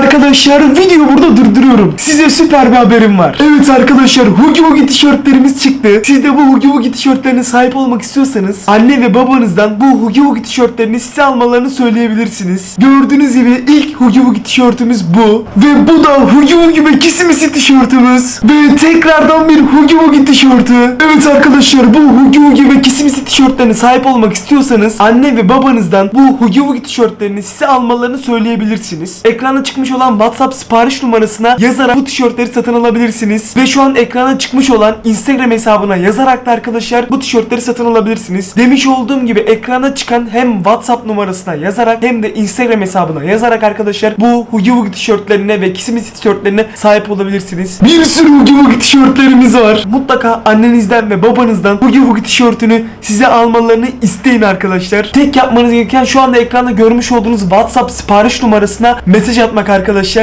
arkadaşlar videoyu burada durduruyorum. Size süper bir haberim var. Evet arkadaşlar Hugi Hugi tişörtlerimiz çıktı. Siz de bu Hugi Hugi tişörtlerine sahip olmak istiyorsanız anne ve babanızdan bu Hugi Hugi tişörtlerini size almalarını söyleyebilirsiniz. Gördüğünüz gibi ilk Hugi Hugi tişörtümüz bu. Ve bu da Hugi Hugi ve Kisimisi tişörtümüz. Ve tekrardan bir Hugi Hugi tişörtü. Evet arkadaşlar bu Hugi Hugi ve Kisimisi tişörtlerine sahip olmak istiyorsanız anne ve babanızdan bu Hugi Hugi tişörtlerini size almalarını söyleyebilirsiniz. Ekrana çıkmış olan WhatsApp sipariş numarasına yazarak bu tişörtleri satın alabilirsiniz. Ve şu an ekrana çıkmış olan Instagram hesabına yazarak da arkadaşlar bu tişörtleri satın alabilirsiniz. Demiş olduğum gibi ekrana çıkan hem WhatsApp numarasına yazarak hem de Instagram hesabına yazarak arkadaşlar bu Hugi Hugi tişörtlerine ve Kisimisi tişörtlerine sahip olabilirsiniz. Bir sürü Hugi Hugi tişörtlerimiz var. Mutlaka annenizden ve babanızdan Hugi Hugi tişörtünü size almalarını isteyin arkadaşlar. Tek yapmanız gereken şu anda ekranda görmüş olduğunuz WhatsApp sipariş numarasına mesaj atmak arkadaşlar.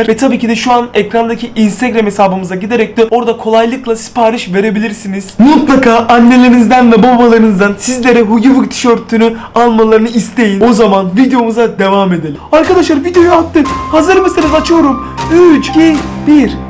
Ve tabii ki de şu an ekrandaki Instagram hesabımıza giderek de orada kolaylıkla sipariş verebilirsiniz. Mutlaka annelerinizden ve babalarınızdan sizlere Hugi Hugi tişörtünü almalarını isteyin. O zaman videomuza devam edelim. Arkadaşlar videoyu attık. Hazır mısınız? Açıyorum. 3, 2, 1.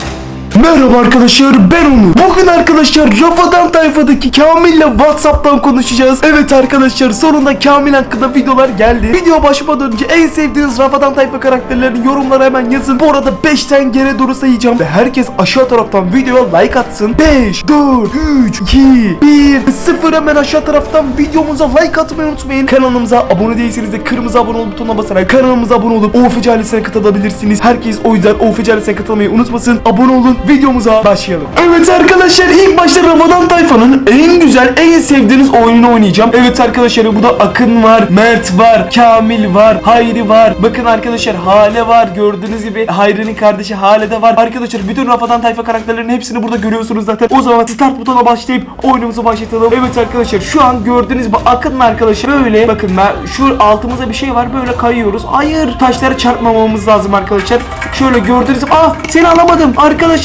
Merhaba arkadaşlar ben Onur. Bugün arkadaşlar Rafadan tayfadaki Kamil'le Whatsapp'tan konuşacağız. Evet arkadaşlar sonunda Kamil hakkında videolar geldi. Video başlamadan önce en sevdiğiniz Rafadan tayfa karakterlerini yorumlara hemen yazın. Bu arada 5'ten geri doğru sayacağım. Ve herkes aşağı taraftan videoya like atsın. 5, 4, 3, 2, 1, 0 hemen aşağı taraftan videomuza like atmayı unutmayın. Kanalımıza abone değilseniz de kırmızı abone ol butonuna basarak kanalımıza abone olup OFC ailesine katılabilirsiniz. Herkes o yüzden OFC ailesine katılmayı unutmasın. Abone olun. Videomuza başlayalım. Evet arkadaşlar ilk başta Ramadan Tayfa'nın en güzel, en sevdiğiniz oyununu oynayacağım. Evet arkadaşlar bu da Akın var, Mert var, Kamil var, Hayri var. Bakın arkadaşlar Hale var. Gördüğünüz gibi Hayri'nin kardeşi Hale de var. Arkadaşlar bütün Rafadan Tayfa karakterlerinin hepsini burada görüyorsunuz zaten. O zaman start butonuna başlayıp oyunumuzu başlatalım. Evet arkadaşlar şu an gördüğünüz gibi Akın'ın arkadaşı böyle bakın ben şu altımızda bir şey var böyle kayıyoruz. Hayır taşlara çarpmamamız lazım arkadaşlar. Şöyle gördüğünüz gibi ah seni alamadım.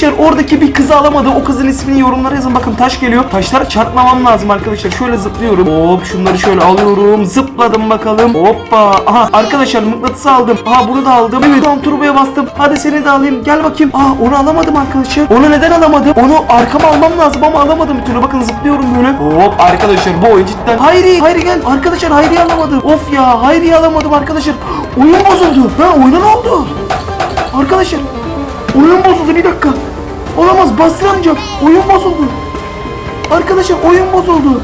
Arkadaşlar oradaki bir kızı alamadı. O kızın ismini yorumlara yazın. Bakın taş geliyor. Taşlara çarpmamam lazım arkadaşlar. Şöyle zıplıyorum. Hop şunları şöyle alıyorum. Zıpladım bakalım. Hoppa. Aha arkadaşlar mıknatısı aldım. Aha bunu da aldım. Evet tam turboya bastım. Hadi seni de alayım. Gel bakayım. Aa onu alamadım arkadaşlar. Onu neden alamadım? Onu arkama almam lazım ama alamadım bir türlü. Bakın zıplıyorum böyle. Hop arkadaşlar bu oyun cidden. Hayri, Hayri gel. Arkadaşlar Hayri'yi alamadım. Of ya Hayri'yi alamadım arkadaşlar. Oyun bozuldu. Ha oyuna ne oldu? Arkadaşlar oyun bozuldu bir dakika. Olamaz bastıramayacağım. Oyun bozuldu. Arkadaşlar oyun bozuldu.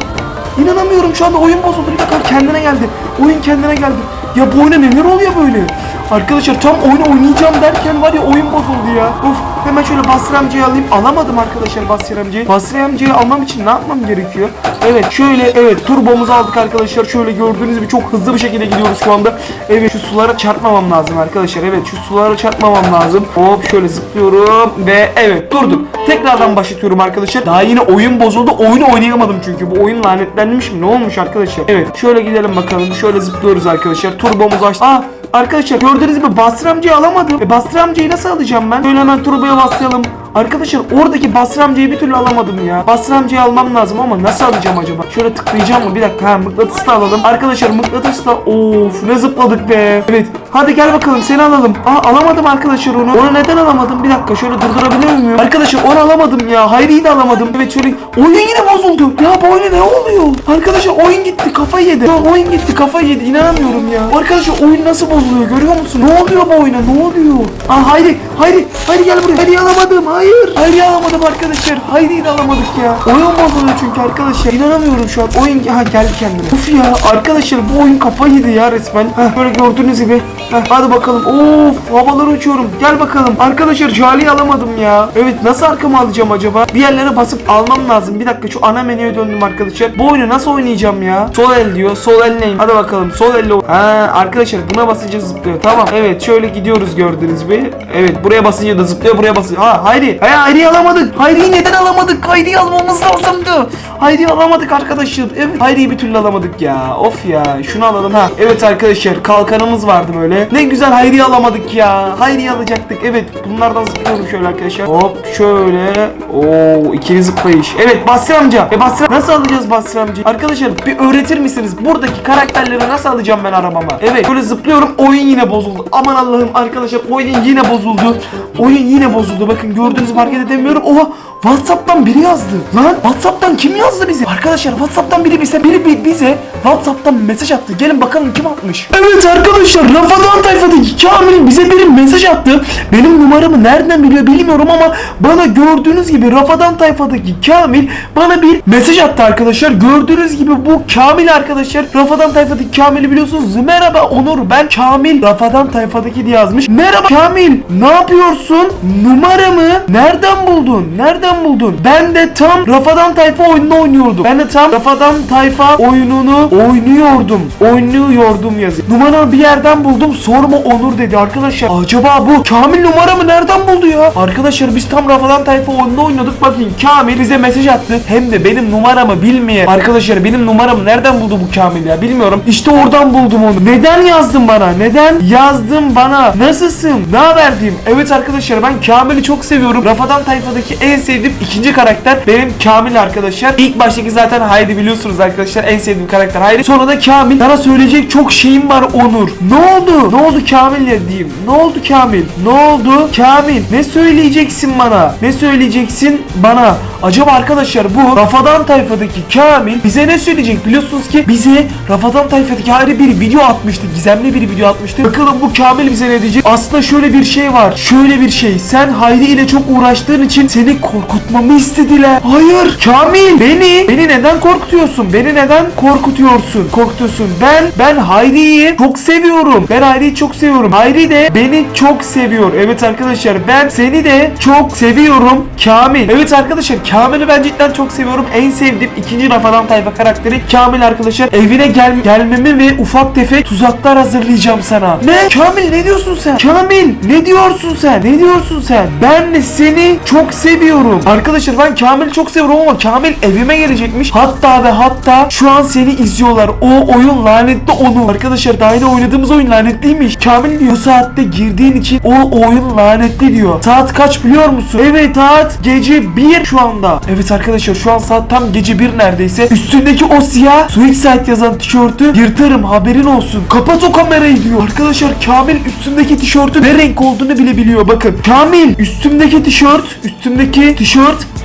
İnanamıyorum şu anda oyun bozuldu. Bir dakika kendine geldi. Oyun kendine geldi. Ya bu oyuna neler oluyor böyle? Arkadaşlar tam oyunu oynayacağım derken var ya oyun bozuldu ya. Of hemen şöyle Basri amcayı alayım. Alamadım arkadaşlar Basri amcayı. Basri amcayı almam için ne yapmam gerekiyor? Evet şöyle evet turbomuzu aldık arkadaşlar. Şöyle gördüğünüz gibi çok hızlı bir şekilde gidiyoruz şu anda. Evet şu sulara çarpmamam lazım arkadaşlar. Evet şu sulara çarpmamam lazım. Hop şöyle zıplıyorum ve evet durdum. Tekrardan başlatıyorum arkadaşlar. Daha yine oyun bozuldu. Oyunu oynayamadım çünkü. Bu oyun lanetlenmiş mi? Ne olmuş arkadaşlar? Evet şöyle gidelim bakalım. Şöyle zıplıyoruz arkadaşlar. Turbomuzu açtık. Aa Arkadaşlar gördüğünüz gibi Basri alamadım. E Basri nasıl alacağım ben? Şöyle hemen turboya baslayalım. Arkadaşlar oradaki Basri bir türlü alamadım ya. Basri almam lazım ama nasıl alacağım acaba? Şöyle tıklayacağım mı? Bir dakika ha mıknatıs da alalım. Arkadaşlar mıknatıs da of ne zıpladık be. Evet hadi gel bakalım seni alalım. Aa alamadım arkadaşlar onu. Onu neden alamadım? Bir dakika şöyle durdurabiliyor muyum? Arkadaşlar onu alamadım ya. Hayri'yi de alamadım. Evet şöyle oyun yine bozuldu. Ya bu oyuna ne oluyor? Arkadaşlar oyun gitti kafayı yedi. Ya oyun gitti kafayı yedi. İnanamıyorum ya. Arkadaşlar oyun nasıl bozuluyor görüyor musun? Ne oluyor bu oyuna? Ne oluyor? Aa Hayri, Hayri, Hayri gel buraya. Hayri'yi alamadım. Hayır. Hayri'yi alamadım arkadaşlar. Hayri'yi de alamadık ya. Oyun bozuluyor çünkü arkadaşlar. İnanamıyorum şu an. Oyun ha geldi kendine. Of ya arkadaşlar bu oyun kafayı yedi ya resmen. Heh, böyle gördüğünüz gibi. Heh, hadi bakalım. Of havaları uçuyorum. Gel bakalım. Arkadaşlar Jali'yi alamadım ya. Evet nasıl arkama alacağım acaba? Bir yerlere basıp almam lazım. Bir dakika şu ana menüye döndüm arkadaşlar. Bu oyunu nasıl oynayacağım ya? Sol el diyor. Sol el neyim? Hadi bakalım. Sol elle. Ha arkadaşlar buna basınca zıplıyor. Tamam. Evet şöyle gidiyoruz gördüğünüz gibi. Evet buraya basınca da zıplıyor. Buraya basınca. Ha Hayri. Ha Hayri'yi alamadık. Hayri'yi neden alamadık? Hayri'yi almamız lazımdı. Hayri'yi alamadık arkadaşlar. Evet. Hayri'yi bir türlü alamadık ya. Of ya. Şunu alalım ha. Evet arkadaşlar kalkanımız vardı böyle. Şöyle. Ne güzel Hayriye alamadık ya. Hayriye alacaktık. Evet bunlardan zıplıyorum şöyle arkadaşlar. Hop şöyle. Oo ikili zıplayış. Evet Basri amca. E Basri nasıl alacağız Basri amca? Arkadaşlar bir öğretir misiniz? Buradaki karakterleri nasıl alacağım ben arabama? Evet böyle zıplıyorum. Oyun yine bozuldu. Aman Allah'ım arkadaşlar oyun yine bozuldu. Oyun yine bozuldu. Bakın gördüğünüz hareket edemiyorum. Oha Whatsapp'tan biri yazdı. Lan Whatsapp'tan kim yazdı bize? Arkadaşlar Whatsapp'tan biri bize biri bi- bize Whatsapp'tan mesaj attı. Gelin bakalım kim atmış. Evet arkadaşlar Rafadan tayfadaki Kamil bize bir mesaj attı. Benim numaramı nereden biliyor bilmiyorum ama bana gördüğünüz gibi Rafadan tayfadaki Kamil bana bir mesaj attı arkadaşlar. Gördüğünüz gibi bu Kamil arkadaşlar. Rafadan tayfadaki Kamil'i biliyorsunuz. Merhaba Onur ben Kamil. Rafadan tayfadaki diye yazmış. Merhaba Kamil ne yapıyorsun? Numaramı nereden buldun? Nereden buldun? Ben de tam Rafadan Tayfa oyununu oynuyordum. Ben de tam Rafadan Tayfa oyununu oynuyordum. Oynuyordum yazıyor. Numaramı bir yerden buldum. Sorma Onur dedi arkadaşlar. Acaba bu Kamil numaramı nereden buldu ya? Arkadaşlar biz tam Rafadan Tayfa oyununu oynuyorduk. Bakın Kamil bize mesaj attı. Hem de benim numaramı bilmeye. Arkadaşlar benim numaramı nereden buldu bu Kamil ya? Bilmiyorum. İşte oradan buldum onu. Neden yazdın bana? Neden yazdın bana? Nasılsın? Ne haber diyeyim? Evet arkadaşlar ben Kamil'i çok seviyorum. Rafadan tayfadaki en sevdiğim ikinci karakter benim Kamil arkadaşlar. İlk baştaki zaten Haydi biliyorsunuz arkadaşlar. En sevdiğim karakter Haydi. Sonra da Kamil. Sana söyleyecek çok şeyim var Onur. Ne oldu? Ne oldu Kamil'le diyeyim? Ne oldu Kamil? Ne oldu? Kamil ne söyleyeceksin bana? Ne söyleyeceksin bana? Acaba arkadaşlar bu Rafadan tayfadaki Kamil bize ne söyleyecek? Biliyorsunuz ki bize Rafadan tayfadaki ayrı bir video atmıştı. Gizemli bir video atmıştı. Bakalım bu Kamil bize ne diyecek? Aslında şöyle bir şey var. Şöyle bir şey. Sen Hayri ile çok uğraştığın için seni korkutmamı istediler. Hayır. Kamil beni beni neden korkutuyorsun? Beni neden korkutuyorsun? Korkutuyorsun. Ben ben Hayri'yi çok seviyorum. Ben Hayri'yi çok seviyorum. Hayri de beni çok seviyor. Evet arkadaşlar ben seni de çok seviyorum. Kamil. Evet arkadaşlar Kamil'i ben cidden çok seviyorum. En sevdiğim ikinci Rafadan Tayfa karakteri Kamil arkadaşlar. Evine gel gelmemi ve ufak tefek tuzaklar hazırlayacağım sana. Ne? Kamil ne diyorsun sen? Kamil ne diyorsun sen? Ne diyorsun sen? Ben seni çok seviyorum. Arkadaşlar ben Kamil'i çok seviyorum ama Kamil evime gelecekmiş. Hatta ve hatta şu an seni izliyorlar. O oyun lanetli onu. Arkadaşlar daha yeni oynadığımız oyun lanetliymiş. Kamil diyor saatte girdiğin için o oyun lanetli diyor. Saat kaç biliyor musun? Evet saat gece 1 şu anda. Evet arkadaşlar şu an saat tam gece 1 neredeyse. Üstündeki o siyah Suicide yazan tişörtü yırtarım haberin olsun. Kapat o kamerayı diyor. Arkadaşlar Kamil üstündeki tişörtün ne renk olduğunu bile biliyor. Bakın Kamil üstümdeki tişört üstümdeki tişört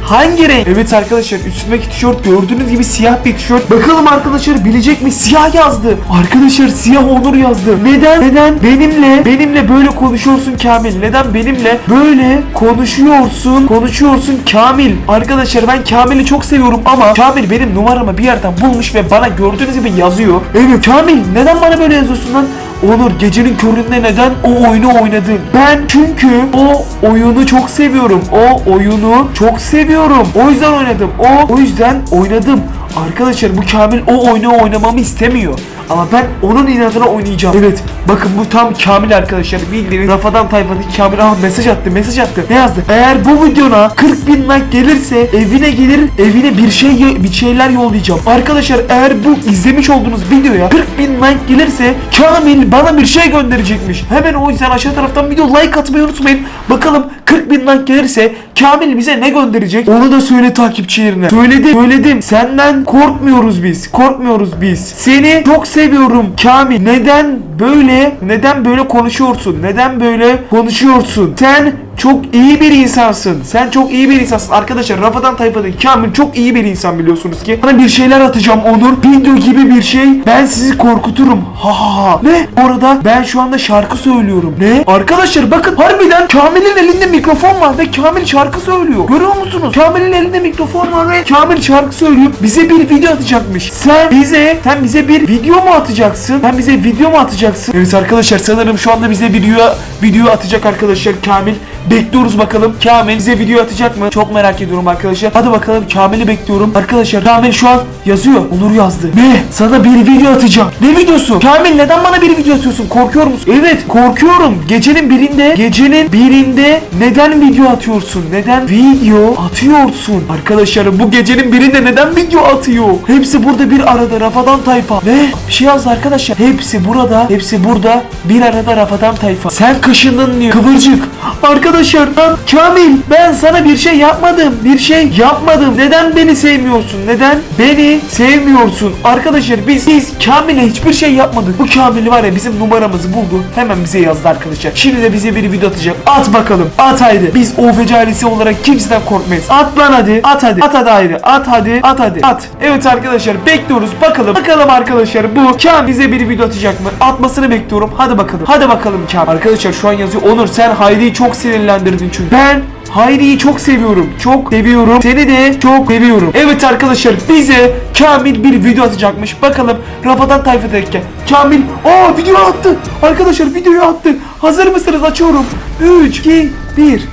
Hangi renk? Evet arkadaşlar üstümdeki tişört gördüğünüz gibi siyah bir tişört. Bakalım arkadaşlar bilecek mi? Siyah yazdı. Arkadaşlar siyah Onur yazdı. Neden? Neden benimle benimle böyle konuşuyorsun Kamil? Neden benimle böyle konuşuyorsun? Konuşuyorsun Kamil. Arkadaşlar ben Kamil'i çok seviyorum ama Kamil benim numaramı bir yerden bulmuş ve bana gördüğünüz gibi yazıyor. Evet Kamil neden bana böyle yazıyorsun lan? Onur gecenin köründe neden o oyunu oynadın? Ben çünkü o oyunu çok seviyorum. O oyunu çok seviyorum. O yüzden oynadım. O o yüzden oynadım. Arkadaşlar bu Kamil o oyunu oynamamı istemiyor. Ama ben onun inadına oynayacağım. Evet bakın bu tam Kamil arkadaşlar. Bildiğiniz Rafadan tayfadaki Kamil. Aha mesaj attı mesaj attı. Ne yazdı? Eğer bu videona 40 bin like gelirse evine gelir evine bir şey bir şeyler yollayacağım. Arkadaşlar eğer bu izlemiş olduğunuz videoya 40 bin like gelirse Kamil bana bir şey gönderecekmiş. Hemen o yüzden aşağı taraftan video like atmayı unutmayın. Bakalım 40 bin like gelirse Kamil bize ne gönderecek? Onu da söyle takipçilerine. Söyledim söyledim. Senden korkmuyoruz biz. Korkmuyoruz biz. Seni çok seviyorum Kamil. Neden böyle neden böyle konuşuyorsun? Neden böyle konuşuyorsun? Sen çok iyi bir insansın. Sen çok iyi bir insansın. Arkadaşlar Rafadan Tayfa'daki Kamil çok iyi bir insan biliyorsunuz ki. Bana bir şeyler atacağım Onur. Video gibi bir şey. Ben sizi korkuturum. Ha ha ha. Ne? Orada ben şu anda şarkı söylüyorum. Ne? Arkadaşlar bakın harbiden Kamil'in elinde mikrofon var ve Kamil şarkı söylüyor. Görüyor musunuz? Kamil'in elinde mikrofon var ve Kamil şarkı söylüyor. Bize bir video atacakmış. Sen bize sen bize bir video mu atacaksın? Sen bize video mu atacaksın? Evet arkadaşlar sanırım şu anda bize video video atacak arkadaşlar Kamil. Bekliyoruz bakalım. Kamil bize video atacak mı? Çok merak ediyorum arkadaşlar. Hadi bakalım Kamil'i bekliyorum. Arkadaşlar Kamil şu an yazıyor. Onur yazdı. Ne? Sana bir video atacağım. Ne videosu? Kamil neden bana bir video atıyorsun? Korkuyor musun? Evet korkuyorum. Gecenin birinde gecenin birinde neden video atıyorsun? Neden video atıyorsun? Arkadaşlar bu gecenin birinde neden video atıyor? Hepsi burada bir arada Rafadan tayfa. Ne? Bir şey yazdı arkadaşlar. Hepsi burada. Hepsi burada. Bir arada Rafadan tayfa. Sen kaşındın diyor. Kıvırcık. Arkadaşlar ben Kamil ben sana bir şey yapmadım. Bir şey yapmadım. Neden beni sevmiyorsun? Neden beni sevmiyorsun? Arkadaşlar biz biz Kamil'e hiçbir şey yapmadık. Bu Kamil var ya bizim numaramızı buldu. Hemen bize yazdı arkadaşlar. Şimdi de bize bir video atacak. At bakalım. At haydi. Biz OFC ailesi olarak kimseden korkmayız. At lan hadi. At hadi. At hadi haydi. At hadi. At hadi. At. Evet arkadaşlar bekliyoruz. Bakalım. Bakalım arkadaşlar bu Kamil bize bir video atacak mı? Atmasını bekliyorum. Hadi bakalım. Hadi bakalım Kamil. Arkadaşlar şu an yazıyor. Onur sen Hayri'yi çok sinirlendirdin çünkü. Ben Hayri'yi çok seviyorum. Çok seviyorum. Seni de çok seviyorum. Evet arkadaşlar bize Kamil bir video atacakmış. Bakalım Rafadan tayfa derken. Kamil aa video attı. Arkadaşlar videoyu attı. Hazır mısınız? Açıyorum. 3 2 1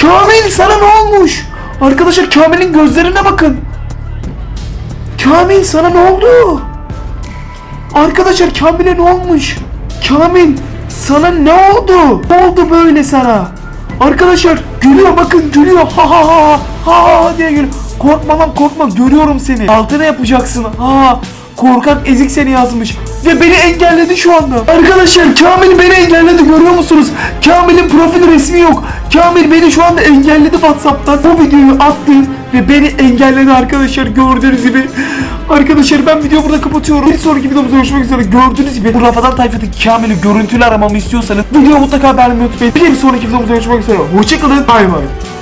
Kamil sana ne olmuş? Arkadaşlar Kamil'in gözlerine bakın. Kamil sana ne oldu? Arkadaşlar Kamil'e ne olmuş? Kamil sana ne oldu? Ne oldu böyle sana? Arkadaşlar gülüyor bakın gülüyor. Ha ha ha ha ha diye gülüyor. Korkma lan korkma görüyorum seni. Altına yapacaksın. Ha korkak ezik seni yazmış. Ve beni engelledi şu anda. Arkadaşlar Kamil beni engelledi görüyor musunuz? Kamil'in profil resmi yok. Kamil beni şu anda engelledi Whatsapp'tan. Bu videoyu attı ve beni engelledi arkadaşlar gördüğünüz gibi. Arkadaşlar ben videoyu burada kapatıyorum. Bir sonraki videomuzda görüşmek üzere. Gördüğünüz gibi bu Rafadan Tayfa'daki Kamil'i görüntülü aramamı istiyorsanız videoyu mutlaka beğenmeyi unutmayın. Bir sonraki videomuzda görüşmek üzere. Hoşçakalın. Bay bay.